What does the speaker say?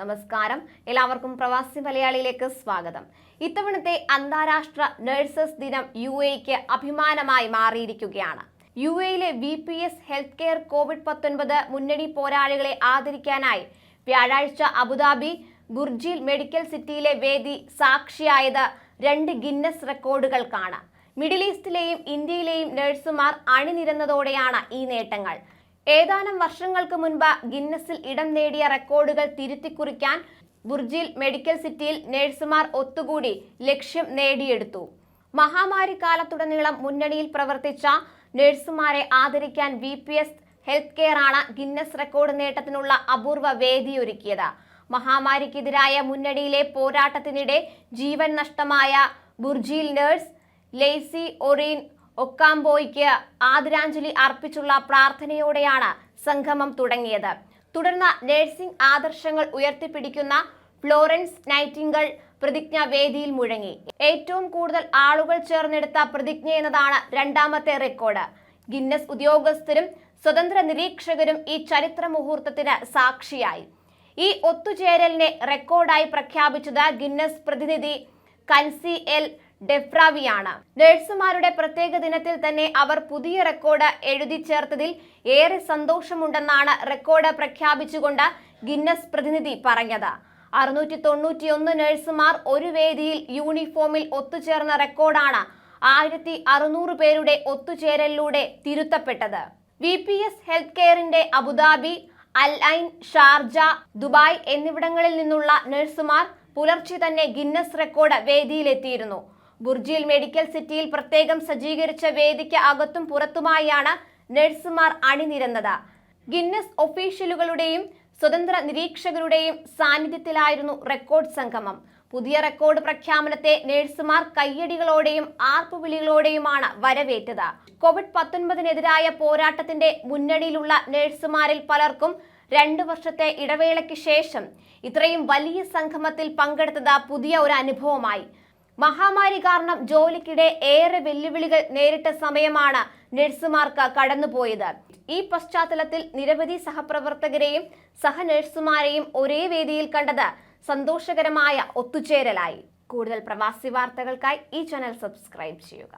നമസ്കാരം. എല്ലാവർക്കും പ്രവാസി മലയാളിയിലേക്ക് സ്വാഗതം. ഇത്തവണത്തെ അന്താരാഷ്ട്ര നഴ്സസ് ദിനം യു എക്ക് അഭിമാനമായി മാറിയിരിക്കുകയാണ്. യു എയിലെ V P S health care COVID പത്തൊൻപത് മുന്നണി പോരാളികളെ ആദരിക്കാനായി വ്യാഴാഴ്ച അബുദാബി ബുർജിൽ മെഡിക്കൽ സിറ്റിയിലെ വേദി സാക്ഷിയായത് രണ്ട് ഗിന്നസ് റെക്കോർഡുകൾക്കാണ്. മിഡിൽ ഈസ്റ്റിലെയും ഇന്ത്യയിലെയും നഴ്സുമാർ അണിനിരന്നതോടെയാണ് ഈ നേട്ടങ്ങൾ. ഏതാനും വർഷങ്ങൾക്ക് മുൻപ് ഗിന്നസിൽ ഇടം നേടിയ റെക്കോർഡുകൾ തിരുത്തിക്കുറിക്കാൻ ബുർജിൽ മെഡിക്കൽ സിറ്റിയിൽ നഴ്സുമാർ ഒത്തുകൂടി ലക്ഷ്യം നേടിയെടുത്തു. മഹാമാരി കാലത്തുടനീളം മുന്നണിയിൽ പ്രവർത്തിച്ച നഴ്സുമാരെ ആദരിക്കാൻ V P S health care ആണ് ഗിന്നസ് റെക്കോർഡ് നേട്ടത്തിനുള്ള അപൂർവ വേദിയൊരുക്കിയത്. മഹാമാരിക്കെതിരായ മുന്നണിയിലെ പോരാട്ടത്തിനിടെ ജീവൻ നഷ്ടമായ ബുർജിൽ നഴ്സ് ലെയ്സി ഒറീൻ ഒക്കാംബോയ്ക്ക് ആദരാഞ്ജലി അർപ്പിച്ചുള്ള പ്രാർത്ഥനയോടെയാണ് സംഗമം തുടങ്ങിയത്. തുടർന്ന് നഴ്സിംഗ് ആദർശങ്ങൾ ഉയർത്തിപ്പിടിക്കുന്ന ഫ്ലോറൻസ് നൈറ്റിംഗൾ പ്രതിജ്ഞ വേദിയിൽ മുഴങ്ങി. ഏറ്റവും കൂടുതൽ ആളുകൾ ചേർന്നെടുത്ത പ്രതിജ്ഞ എന്നതാണ് രണ്ടാമത്തെ റെക്കോർഡ്. ഗിന്നസ് ഉദ്യോഗസ്ഥരും സ്വതന്ത്ര നിരീക്ഷകരും ഈ ചരിത്ര മുഹൂർത്തത്തിന് സാക്ഷിയായി. ഈ ഒത്തുചേരലിനെ റെക്കോർഡായി പ്രഖ്യാപിച്ചത് ഗിന്നസ് പ്രതിനിധി കൻസി എൽ ഡെഫ്രാവിയാണ്. നഴ്സുമാരുടെ പ്രത്യേക ദിനത്തിൽ തന്നെ അവർ പുതിയ റെക്കോർഡ് എഴുതി ചേർത്തതിൽ ഏറെ സന്തോഷമുണ്ടെന്നാണ് റെക്കോർഡ് പ്രഖ്യാപിച്ചുകൊണ്ട് ഗിന്നസ് പ്രതിനിധി പറഞ്ഞത്. അറുന്നൂറ്റി തൊണ്ണൂറ്റിയൊന്ന് നഴ്സുമാർ ഒരു വേദിയിൽ യൂണിഫോമിൽ ഒത്തുചേർന്ന റെക്കോർഡാണ് ആയിരത്തി അറുന്നൂറ് പേരുടെ ഒത്തുചേരലിലൂടെ തിരുത്തപ്പെട്ടത്. V P S health കെയറിന്റെ Abu Dhabi Al Ain Sharjah Dubai എന്നിവിടങ്ങളിൽ നിന്നുള്ള നഴ്സുമാർ പുലർച്ചെ തന്നെ ഗിന്നസ് റെക്കോർഡ് വേദിയിലെത്തിയിരുന്നു. ബുർജിൽ മെഡിക്കൽ സിറ്റിയിൽ പ്രത്യേകം സജ്ജീകരിച്ച വേദിക്ക് അകത്തും പുറത്തുമായാണ് നഴ്സുമാർ അണിനിരന്നത്. ഗിന്നസ് ഒഫീഷ്യലുകളുടെയും സ്വതന്ത്ര നിരീക്ഷകരുടെയും സാന്നിധ്യത്തിലായിരുന്നു റെക്കോർഡ് സംഗമം. പുതിയ റെക്കോർഡ് പ്രഖ്യാപനത്തെ നഴ്സുമാർ കയ്യടികളോടെയും ആർപ്പുവിളികളോടെയുമാണ് വരവേറ്റത്. കോവിഡ് പത്തൊൻപതിനെതിരായ പോരാട്ടത്തിന്റെ മുന്നണിയിലുള്ള നഴ്സുമാരിൽ പലർക്കും രണ്ടു വർഷത്തെ ഇടവേളയ്ക്ക് ശേഷം ഇത്രയും വലിയ സംഗമത്തിൽ പങ്കെടുത്തത് പുതിയ ഒരു അനുഭവമായി. മഹാമാരി കാരണം ജോലിക്കിടെ ഏറെ വെല്ലുവിളികൾ നേരിട്ട സമയമാണ് നഴ്സുമാർക്ക് കടന്നുപോയത്. ഈ പശ്ചാത്തലത്തിൽ നിരവധി സഹപ്രവർത്തകരെയും സഹ നഴ്സുമാരെയും ഒരേ വേദിയിൽ കണ്ടത് സന്തോഷകരമായ ഒത്തുചേരലായി. കൂടുതൽ പ്രവാസി വാർത്തകൾക്കായി ഈ ചാനൽ സബ്സ്ക്രൈബ് ചെയ്യുക.